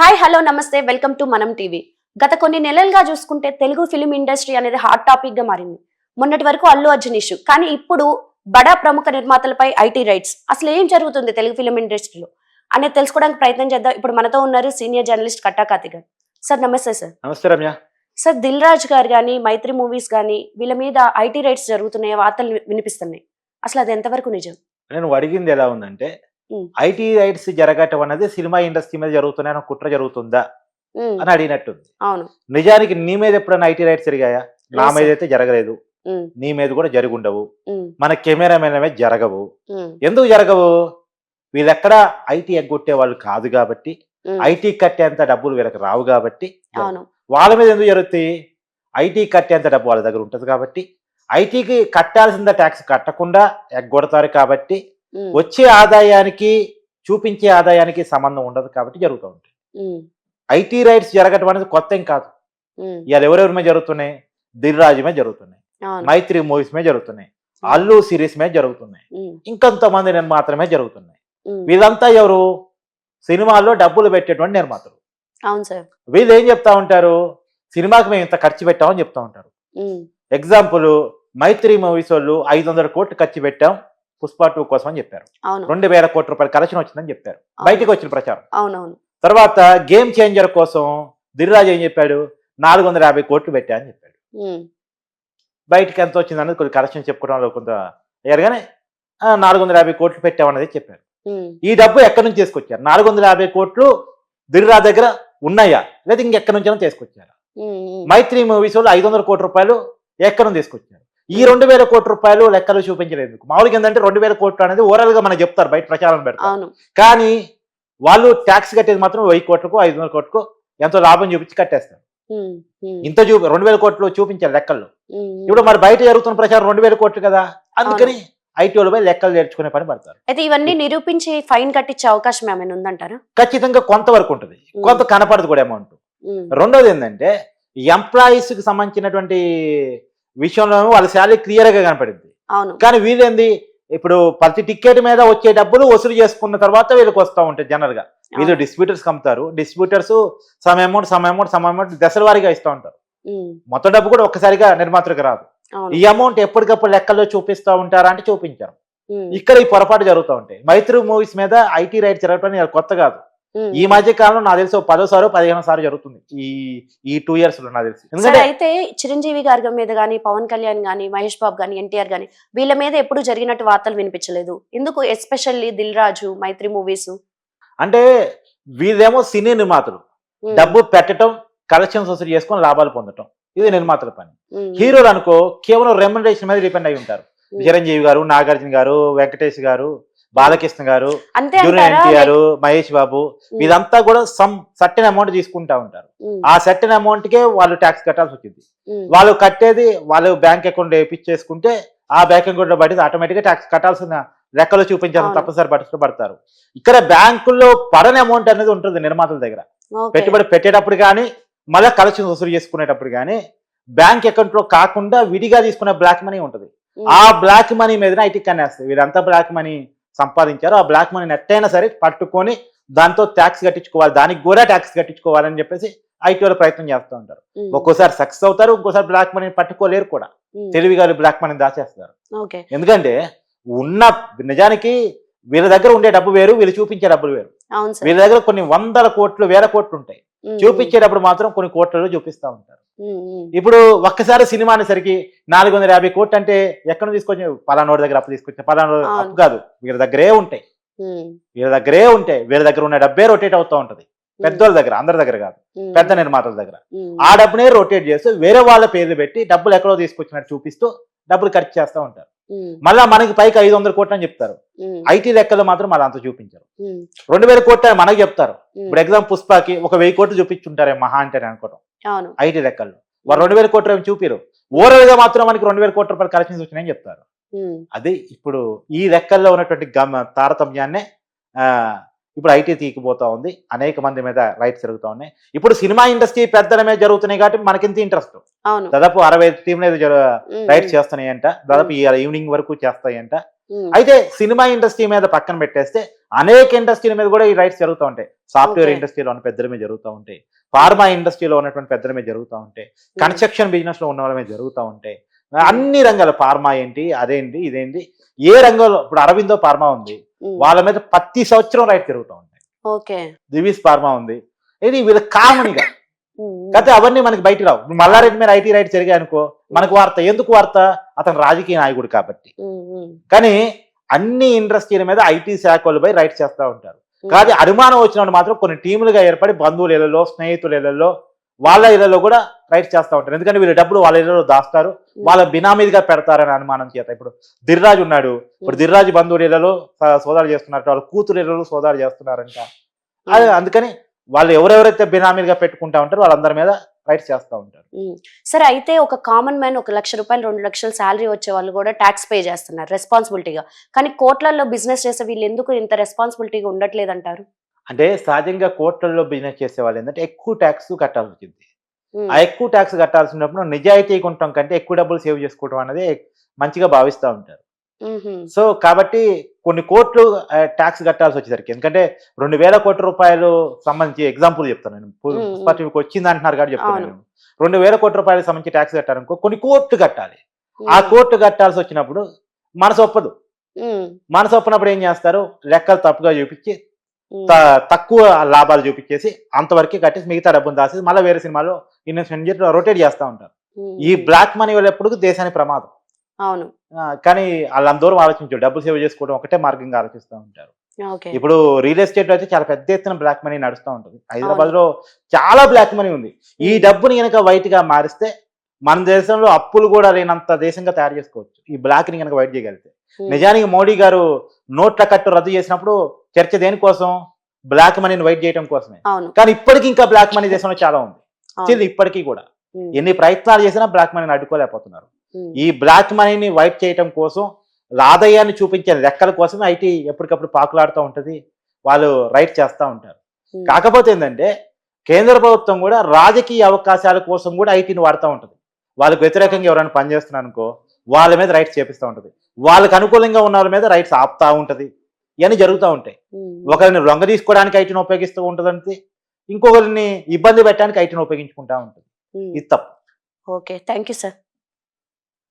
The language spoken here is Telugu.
హాయ్ హలో నమస్తే వెల్కమ్ టు మనం టీవీ. గత కొన్ని నెలలుగా చూసుకుంటే తెలుగు ఫిలిం ఇండస్ట్రీ అనేది హాట్ టాపిక్గా మారింది. మొన్నటి వరకు అల్లు అర్జున్ ఇష్యూ. కానీ ఇప్పుడు బడా ప్రముఖ నిర్మాతలపై ఐటీ రైట్స్. అసలు ఏం జరుగుతుంది తెలుగు ఫిలిం ఇండస్ట్రీలో? అనేది తెలుసుకోవడానికి ప్రయత్నం చేద్దాం. ఇప్పుడు మనతో ఉన్నారు సీనియర్ జర్నలిస్ట్ కట్టా కార్తిక్ గారు సార్ నమస్తే సార్. నమస్తే రమ్య. సార్ దిల్ రాజు గారు కానీ మైత్రి మూవీస్ కానీ వీళ్ళ మీద ఐటీ రైట్స్ జరుగుతున్నాయి? వార్తలు వినిపిస్తున్నాయి. అసలు అది ఎంతవరకు నిజం? నేను అడిగింది ఎలా ఉందంటే. ఐటీ రైట్స్ జరగటం అనేది సినిమా ఇండస్ట్రీ మీద జరుగుతున్నాయని కుట్ర జరుగుతుందా? అని అడిగినట్టుంది. నిజానికి నీ మీద ఎప్పుడైనా ఐటీ రైట్స్ జరిగాయా? నా మీద. అయితే జరగలేదు. నీ మీద కూడా జరుగుండవు. ఉమ్, మన కెమెరామెన్ మీద జరగవు. ఎందుకు జరగవు? వీళ్ళెక్కడ ఐటీ ఎగ్గొట్టే వాళ్ళు కాదు కాబట్టి ఐటీ కట్టేంత డబ్బులు వీళ్ళకి రావు కాబట్టి వాళ్ళ మీద ఎందుకు జరుగుతాయి? ఐటీ కట్టేంత డబ్బు వాళ్ళ దగ్గర ఉంటుంది కాబట్టి ఐటీకి కట్టాల్సిన ట్యాక్స్ కట్టకుండా ఎగ్గొడతారు కాబట్టి వచ్చే ఆదాయానికి చూపించే ఆదాయానికి సంబంధం ఉండదు కాబట్టి జరుగుతూ ఉంటాయి ఐటీ రైట్స్ జరగటం అనేది కొత్త ఏం కాదు. ఇవాళ ఎవరెవరి మీద జరుగుతున్నాయి? దిల్రాజు మీద జరుగుతున్నాయి. మైత్రి మూవీస్ మీద జరుగుతున్నాయి. అల్లు సిరీస్ మీద జరుగుతున్నాయి. ఇంకొంతమంది నిర్మాతల మీద జరుగుతున్నాయి వీళ్ళంతా ఎవరు? సినిమాల్లో డబ్బులు పెట్టేటువంటి నిర్మాతలు. అవును సార్. వీళ్ళు ఏం చెప్తా ఉంటారు? సినిమాకి మేము ఇంత ఖర్చు పెట్టామని చెప్తా ఉంటారు. ఎగ్జాంపుల్ మైత్రి మూవీస్ వాళ్ళు ఐదు వందల కోట్లు ఖర్చు పెట్టాం. పుష్ప టూ కోసం అని చెప్పారు రెండు వేల కోట్ల రూపాయల కలెక్షన్ వచ్చిందని చెప్పారు. బయటికి వచ్చిన ప్రచారం. అవునవును. తర్వాత గేమ్ చేంజర్ కోసం దిల్రాజు ఏం చెప్పాడు? నాలుగు వందల యాభై కోట్లు పెట్టా అని చెప్పాడు. బయటికి ఎంత వచ్చింది అనేది కొన్ని కరెక్షన్ చెప్పుకోవడంలో కొంత అయ్యారు కానీ నాలుగు వందల యాభై కోట్లు పెట్టామన్నది చెప్పారు. ఈ డబ్బు ఎక్కడి నుంచి తీసుకొచ్చారు? నాలుగు వందల యాభై కోట్లు దిల్రాజు దగ్గర ఉన్నాయా? లేదా ఇంకెక్కడి నుంచైనా తీసుకొచ్చారు? మైత్రి మూవీస్ వాళ్ళు ఐదు వందల కోట్ల రూపాయలు ఎక్కడ నుంచి తీసుకొచ్చారు? ఈ రెండు వేల కోట్ల రూపాయలు లెక్కలు చూపించలేదు. మామూలుగా ఏంటంటే రెండు వేల కోట్లు అనేది ఓవరాల్గా మనకు చెప్తారు బయట ప్రచారం పెడతారు. కానీ వాళ్ళు ట్యాక్స్ కట్టేది మాత్రం వెయ్యి కోట్లకు ఐదు వందల కోట్లకు ఎంతో లాభం చూపించి కట్టేస్తారు. ఇంత చూ రెండు వేల కోట్లు చూపించారు లెక్కల్లో. ఉమ్, ఇప్పుడు మరి బయట జరుగుతున్న ప్రచారం రెండు వేల కోట్లు కదా? అందుకని ఐటీ వాళ్ళు పోయి లెక్కలు నేర్చుకునే పని పడతారు. అయితే ఇవన్నీ నిరూపించి ఫైన్ కట్టించే అవకాశం ఏమైనా ఉందంటారా? ఖచ్చితంగా కొంతవరకు ఉంటుంది. కొంత కనపడదు కూడా అమౌంట్ రెండోది ఏంటంటే ఎంప్లాయీస్కి సంబంధించినటువంటి విషయంలో వాళ్ళ శాలరీ క్లియర్గా కనపడింది. అవును. కానీ వీళ్ళేంది? ఇప్పుడు ప్రతి టికెట్ మీద వచ్చే డబ్బులు వసూలు చేసుకున్న తర్వాత వీళ్ళకి వస్తూ ఉంటాయి జనరల్గా వీళ్ళు. డిస్ట్రిబ్యూటర్స్ అమ్ముతారు distributors some amount some amount some amount దశల వారీగా ఇస్తూ ఉంటారు. మొత్తం డబ్బు కూడా ఒక్కసారిగా నిర్మాతలకు రాదు. ఈ అమౌంట్ ఎప్పటికప్పుడు లెక్కల్లో చూపిస్తూ ఉంటారా అంటే చూపించారు. ఇక్కడ ఈ పొరపాటు జరుగుతూ ఉంటాయి. మైత్రి మూవీస్ మీద ఐటీ రైట్ జరగడం కొత్త కాదు. ఈ మధ్య కాలంలో నాకు తెలిసి ఓ పదోసారి పదిహేను సార్లు జరుగుతుంది ఈ ఈ టూ ఇయర్స్లో నాకు తెలిసి. సరే ఎందుకంటే అయితే చిరంజీవి గారి మీద కానీ పవన్ కళ్యాణ్ గానీ మహేష్ బాబు గానీ ఎన్టీఆర్ గానీ వీళ్ళ మీద ఎప్పుడు జరిగినట్టు వార్తలు వినిపించలేదు. ఎందుకు ఎస్పెషల్లీ దిల్ రాజు మైత్రి మూవీస్ అంటే వీళ్ళేమో సినీ నిర్మాతలు. డబ్బు పెట్టడం కలెక్షన్స్ వసూలు చేసుకొని లాభాలు పొందటం ఇది నిర్మాతల పని. హీరోలు అనుకో కేవలం రెమ్యునరేషన్ మీద డిపెండ్ అయి ఉంటారు. చిరంజీవి గారు నాగార్జున గారు వెంకటేష్ గారు బాలకృష్ణ గారు ఎన్టీఆర్ మహేష్ బాబు వీళ్ళంతా కూడా సమ్ సర్టెన్ అమౌంట్ తీసుకుంటా ఉంటారు. ఆ సర్టెన్ అమౌంట్ కే వాళ్ళు ట్యాక్స్ కట్టాల్సి వచ్చింది. వాళ్ళు కట్టేది వాళ్ళు బ్యాంక్ అకౌంట్ వేయించేసుకుంటే ఆ బ్యాంక్ అకౌంట్లో పడి ఆటోమేటిక్గా ట్యాక్స్ కట్టాల్సిన లెక్కలు చూపించాల్సిన అవును. తప్పనిసరి పరిస్థితులు పడతారు. ఇక్కడ బ్యాంకుల్లో పడని అమౌంట్ అనేది ఉంటుంది నిర్మాతల దగ్గర. పెట్టుబడి పెట్టేటప్పుడు కానీ మళ్ళీ కలెక్షన్ వసూలు చేసుకునేటప్పుడు కానీ బ్యాంక్ అకౌంట్లో కాకుండా విడిగా తీసుకునే బ్లాక్ మనీ ఉంటుంది. ఆ బ్లాక్ మనీ మీదనే ఐటీ కన్నేస్తుంది వీళ్ళంతా బ్లాక్ మనీ సంపాదించారు. ఆ బ్లాక్ మనీ ఎట్టయినా సరే పట్టుకొని దాంతో ట్యాక్స్ కట్టించుకోవాలి. దానికి కూడా ట్యాక్స్ కట్టించుకోవాలని చెప్పేసి ఐటీ వాళ్ళు ప్రయత్నం చేస్తూ ఉంటారు. ఒక్కోసారి సక్సెస్ అవుతారు ఇంకోసారి బ్లాక్ మనీ పట్టుకోలేరు కూడా. తెలివిగా బ్లాక్ మనీ దాచేస్తారు. ఎందుకంటే ఉన్న నిజానికి వీళ్ళ దగ్గర ఉండే డబ్బు వేరు వీళ్ళు చూపించే డబ్బులు వేరు. వీళ్ళ దగ్గర కొన్ని వందల కోట్లు వేల కోట్లు ఉంటాయి. చూపించేటప్పుడు మాత్రం కొన్ని కోట్లలో చూపిస్తా ఉంటారు. ఇప్పుడు ఒక్కసారి సినిమా అనేసరికి నాలుగు వందల యాభై కోట్లు అంటే ఎక్కడ తీసుకొచ్చి పలానోడి దగ్గర అప్పు తీసుకొచ్చి పలానోడి. అప్పు కాదు వీళ్ళ దగ్గరే ఉంటాయి. వీళ్ళ దగ్గరే ఉంటాయి. వీళ్ళ దగ్గర ఉన్న డబ్బే రొటేట్ అవుతూ ఉంటది. పెద్దోళ్ళ దగ్గర అందరి దగ్గర కాదు. పెద్ద నిర్మాతల దగ్గర. ఆ డబ్బునే రొటేట్ చేస్తూ వేరే వాళ్ళ పేర్లు పెట్టి డబ్బులు ఎక్కడో తీసుకొచ్చినట్టు చూపిస్తూ డబ్బులు ఖర్చు చేస్తూ ఉంటారు. మళ్ళా మనకి పైకి ఐదు వందల కోట్లు అని చెప్తారు. ఐటీ లెక్కలు మాత్రం మళ్ళీ అంత చూపించారు. రెండు వేల కోట్లు మనకు చెప్తారు. ఇప్పుడు ఎగ్జామ్ పుష్పకి ఒక వెయ్యి కోట్లు చూపించుంటారే మహా అంటే అనుకోవడం ఐటీ లెక్కల్లో. వారు రెండు వేల కోట్లు ఏమి చూపిరు. ఓవరాల్గా మాత్రం మనకి రెండు వేల కోట్ల రూపాయల కలెక్షన్స్ వచ్చినాయని చెప్తారు. అది ఇప్పుడు ఈ లెక్కల్లో ఉన్నటువంటి గమ తారతమ్యాన్నే ఆ, ఇప్పుడు ఐటీ తీకిపోతా ఉంది అనేక మంది మీద రైట్స్ జరుగుతూ ఉన్నాయి. ఇప్పుడు సినిమా ఇండస్ట్రీ పెద్దల మీద జరుగుతున్నాయి కాబట్టి మనకింత ఇంట్రెస్ట్. దాదాపు అరవై టీంలు ఉమ్, రైట్స్ చేస్తున్నాయంట. దాదాపు ఈవినింగ్ వరకు చేస్తాయంట. అయితే సినిమా ఇండస్ట్రీ మీద పక్కన పెట్టేస్తే అనేక ఇండస్ట్రీల మీద కూడా ఈ రైట్స్ జరుగుతూ ఉంటాయి. సాఫ్ట్వేర్. ఇండస్ట్రీలో ఉన్న పెద్దల మీద జరుగుతూ ఉంటాయి. ఫార్మా ఇండస్ట్రీలో ఉన్నటువంటి పెద్దల మీద జరుగుతూ ఉంటాయి. కన్స్ట్రక్షన్ బిజినెస్లో ఉన్న వాళ్ళ మీద జరుగుతూ ఉంటాయి. అన్ని రంగాలు ఫార్మా ఏంటి అదేంటి ఇదేంటి ఏ రంగంలో ఇప్పుడు అరవిందో ఫార్మా ఉంది. వాళ్ళ మీద ప్రతి సంవత్సరం రైట్ జరుగుతూ ఉంటాయి. ఓకే. దివీస్ ఫార్మా ఉంది. ఇది వీళ్ళ కామన్ కాకపోతే అవన్నీ మనకి బయట రావు. మల్లారెడ్డి మీద ఐటీ రైట్ జరిగాయి అనుకో మనకు వార్త ఎందుకు వార్త? అతను రాజకీయ నాయకుడు కాబట్టి. కానీ అన్ని ఇండస్ట్రీల మీద ఐటీ శాఖలు పోయి రైట్ చేస్తూ ఉంటారు. కాదు అనుమానం వచ్చినప్పుడు మాత్రం కొన్ని టీములుగా ఏర్పడి బంధువుల ఇళ్ళలో స్నేహితుల ఇళ్ళలో వాళ్ళ ఇళ్ళలో కూడా రైట్ చేస్తూ ఉంటారు. ఎందుకంటే వీళ్ళు డబ్బులు వాళ్ళ ఇళ్ళలో దాస్తారు. ఉమ్, వాళ్ళ బినామీదిగా పెడతారని అనుమానం చేత. ఇప్పుడు దిర్రాజు ఉన్నాడు. ఇప్పుడు ఉమ్, దిర్రాజు బంధువుల ఇళ్ళలో సోదాలు చేస్తున్నారు. వాళ్ళ కూతురు ఇళ్ళలో సోదాలు చేస్తున్నారంట. అది అందుకని వాళ్ళు ఎవరెవరైతే బినామీలుగా పెట్టుకుంటా ఉంటారో వాళ్ళందరి మీద రైట్ చేస్తూ ఉంటారు. సరే అయితే ఒక కామన్ మ్యాన్ ఒక లక్ష రూపాయలు రెండు లక్షల శాలరీ వచ్చే వాళ్ళు కూడా ట్యాక్స్ పే చేస్తున్నారు రెస్పాన్సిబిలిటీగా కానీ కోట్లలో బిజినెస్ చేసే వీళ్ళు ఎందుకు ఇంత రెస్పాన్సిబిలిటీగా ఉండట్లేదు అంటారు అంటే సహజంగా కోర్టుల్లో బిజినెస్ చేసే వాళ్ళు ఏంటంటే ఎక్కువ ట్యాక్స్ కట్టాల్సి వచ్చింది. ఆ ఎక్కువ ట్యాక్స్ కట్టాల్సినప్పుడు నిజాయితీగా ఉండటం కంటే ఎక్కువ డబ్బులు సేవ్ చేసుకోవడం అనేది మంచిగా భావిస్తూ ఉంటారు. సో కాబట్టి కొన్ని కోట్లు ట్యాక్స్ కట్టాల్సి వచ్చేసరికి ఎందుకంటే రెండు వేల కోట్ల రూపాయలు సంబంధించి ఎగ్జాంపుల్ చెప్తాను నేను. పుష్ప టీవీకి వచ్చింది అంటున్నారు కాబట్టి చెప్తాను. నేను. రెండు వేల కోట్ల రూపాయలకు సంబంధించి ట్యాక్స్ కట్టారనుకో కొన్ని కోట్లు కట్టాలి. ఆ కోట్లు కట్టాల్సి వచ్చినప్పుడు మనసు ఒప్పదు. మనసు ఒప్పనప్పుడు ఏం చేస్తారు? లెక్కలు తప్పుగా చూపించి తక్కువ లాభాలు చూపించేసి అంతవరకే కట్టేసి మిగతా డబ్బును దాచేసి మళ్ళీ వేరే సినిమాలో ఇన్వెస్ట్మెంట్ చేసి రొటేట్ చేస్తూ ఉంటారు ఈ బ్లాక్ మనీ వల్ల ఎప్పుడు దేశానికి ప్రమాదం. అవును. కానీ వాళ్ళందరూ ఆలోచించారు డబ్బులు సేవ్ చేసుకోవడం ఒకటే మార్గంగా ఆలోచిస్తూ ఉంటారు. ఇప్పుడు రియల్ ఎస్టేట్ అయితే చాలా పెద్ద ఎత్తున బ్లాక్ మనీ నడుస్తూ ఉంటుంది. హైదరాబాద్లో చాలా బ్లాక్ మనీ ఉంది. ఈ డబ్బుని కనుక వైట్గా మారిస్తే మన దేశంలో అప్పులు కూడా లేనంత దేశంగా తయారు చేసుకోవచ్చు. ఈ బ్లాక్ని కనుక వైట్ చేయగలిగితే. నిజానికి మోడీ గారు నోట్ల కట్టు రద్దు చేసినప్పుడు చర్చ దేనికోసం? బ్లాక్ మనీని వైట్ చేయడం కోసమే. కానీ ఇప్పటికీ ఇంకా బ్లాక్ మనీ దేశంలో చాలా ఉంది. స్టిల్ ఇప్పటికీ కూడా. ఎన్ని ప్రయత్నాలు చేసినా బ్లాక్ మనీని అడ్డుకోలేకపోతున్నారు. ఈ బ్లాక్ మనీని వైట్ చేయటం కోసం ఆదాయాన్ని చూపించే లెక్కల కోసం ఐటీ ఎప్పటికప్పుడు పాకులాడుతూ ఉంటుంది. వాళ్ళు రైట్ చేస్తూ ఉంటారు. కాకపోతే ఏంటంటే కేంద్ర ప్రభుత్వం కూడా రాజకీయ అవకాశాల కోసం కూడా ఐటీని వాడుతూ ఉంటుంది. వాళ్ళకి వ్యతిరేకంగా ఎవరైనా పనిచేస్తున్నారు అనుకో వాళ్ళ మీద రైట్స్ చేపిస్తూ ఉంటుంది. వాళ్ళకి అనుకూలంగా ఉన్న వాళ్ళ మీద రైట్స్ ఆపుతా ఉంటుంది. ఇవన్నీ జరుగుతూ ఉంటాయి. ఒకరిని లొంగ తీసుకోవడానికి ఐటీని ఉపయోగిస్తూ ఉంటుంది ఇంకొకరిని ఇబ్బంది పెట్టడానికి ఐటీని ఉపయోగించుకుంటా ఉంటుంది. ఇది తప్పు. ఓకే. Thank you sir.